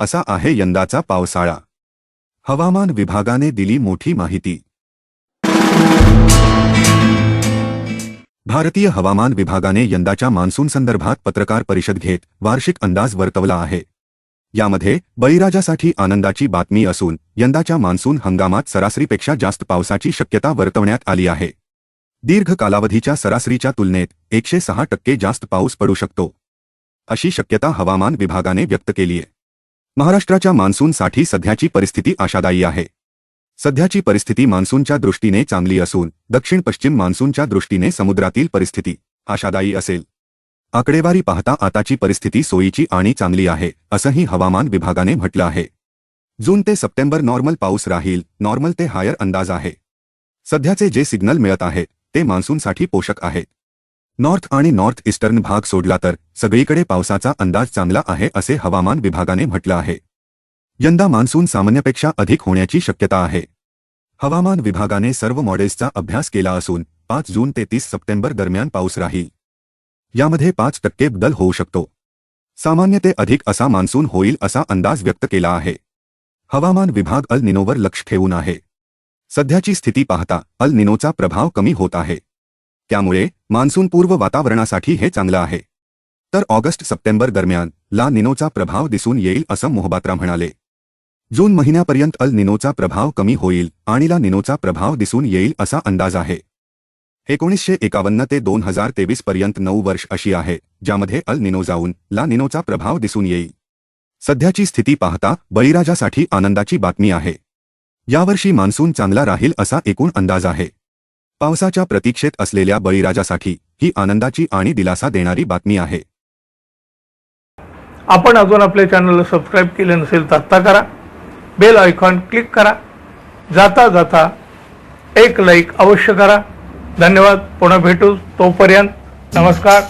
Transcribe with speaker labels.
Speaker 1: असा आहे यंदाचा पावसाळा. हवामान विभागाने दिली मोठी माहिती. भारतीय हवामान विभागाने यंदाच्या मान्सून संदर्भात पत्रकार परिषद घेत वार्षिक अंदाज वर्तवला आहे. यामध्ये बळीराजासाठी आनंदाची बातमी असून यंदाच्या मान्सून हंगामात सरासरीपेक्षा जास्त पावसाची शक्यता वर्तवण्यात आली आहे. दीर्घ कालावधीच्या सरासरीच्या तुलनेत एकशे सहा टक्के जास्त पाऊस पडू शकतो. अशी शक्यता हवामान विभागाने व्यक्त केली आहे. महाराष्ट्राच्या मान्सूनसाठी सध्याची परिस्थिती आशादायी आहे. सध्याची परिस्थिती मान्सूनच्या दृष्टीने चांगली असून दक्षिण पश्चिम मान्सूनच्या दृष्टीने समुद्रातील परिस्थिती आशादायी असेल. आकडेवारी पाहता आताची परिस्थिती सोयीची आणि चांगली आहे असंही हवामान विभागाने म्हटलं आहे. जून ते सप्टेंबर नॉर्मल पाऊस राहील नॉर्मल ते हायर अंदाज आहे. सध्याचे जे सिग्नल मिळत आहेत ते मान्सूनसाठी पोषक आहेत नॉर्थ आणि नॉर्थ ईस्टर्न भाग सोडला तर सगळीकडे पावसाचा अंदाज चांगला आहे असे हवामान विभागाने म्हटलं आहे. यंदा मान्सून सामान्यपेक्षा अधिक होण्याची शक्यता आहे. हवामान विभागाने सर्व मॉडेल्सचा अभ्यास केला असून पाच जून ते तीस सप्टेंबर दरम्यान पाऊस राहील. यामध्ये पाच टक्के बदल होऊ शकतो. सामान्य ते अधिक असा मान्सून होईल असा अंदाज व्यक्त केला आहे. हवामान विभाग अल निनोवर लक्ष ठेवून आहे. सध्याची स्थिती पाहता अल निनोचा प्रभाव कमी होत आहे. त्यामुळे मान्सूनपूर्व वातावरणासाठी हे चांगलं आहे. तर ऑगस्ट सप्टेंबर दरम्यान ला निनोचा प्रभाव दिसून येईल असं मोहबात्रा म्हणाले. जून महिन्यापर्यंत अल निनोचा प्रभाव कमी होईल आणि ला निनोचा प्रभाव दिसून येईल असा अंदाज आहे. एकोणीसशे एकावन्न ते दोन हजार तेवीस पर्यंत नऊ वर्ष अशी आहे ज्यामध्ये अल निनो जाऊन ला निनोचा प्रभाव दिसून येईल. सध्याची स्थिती पाहता बळीराजासाठी आनंदाची बातमी आहे. यावर्षी मान्सून चांगला राहील असा एकूण अंदाज आहे. पावसाच्या प्रतीक्षेत असलेल्या बळीराजासाठी ही आनंदाची आणि दिलासा देणारी बातमी आहे.
Speaker 2: आपण अजून आपल्या चॅनलला सबस्क्राईब केले नसेल तर आत्ता करा. बेल आयकॉन क्लिक करा. जाता जाता एक लाईक अवश्य करा. धन्यवाद. पुन्हा भेटू तोपर्यंत. नमस्कार.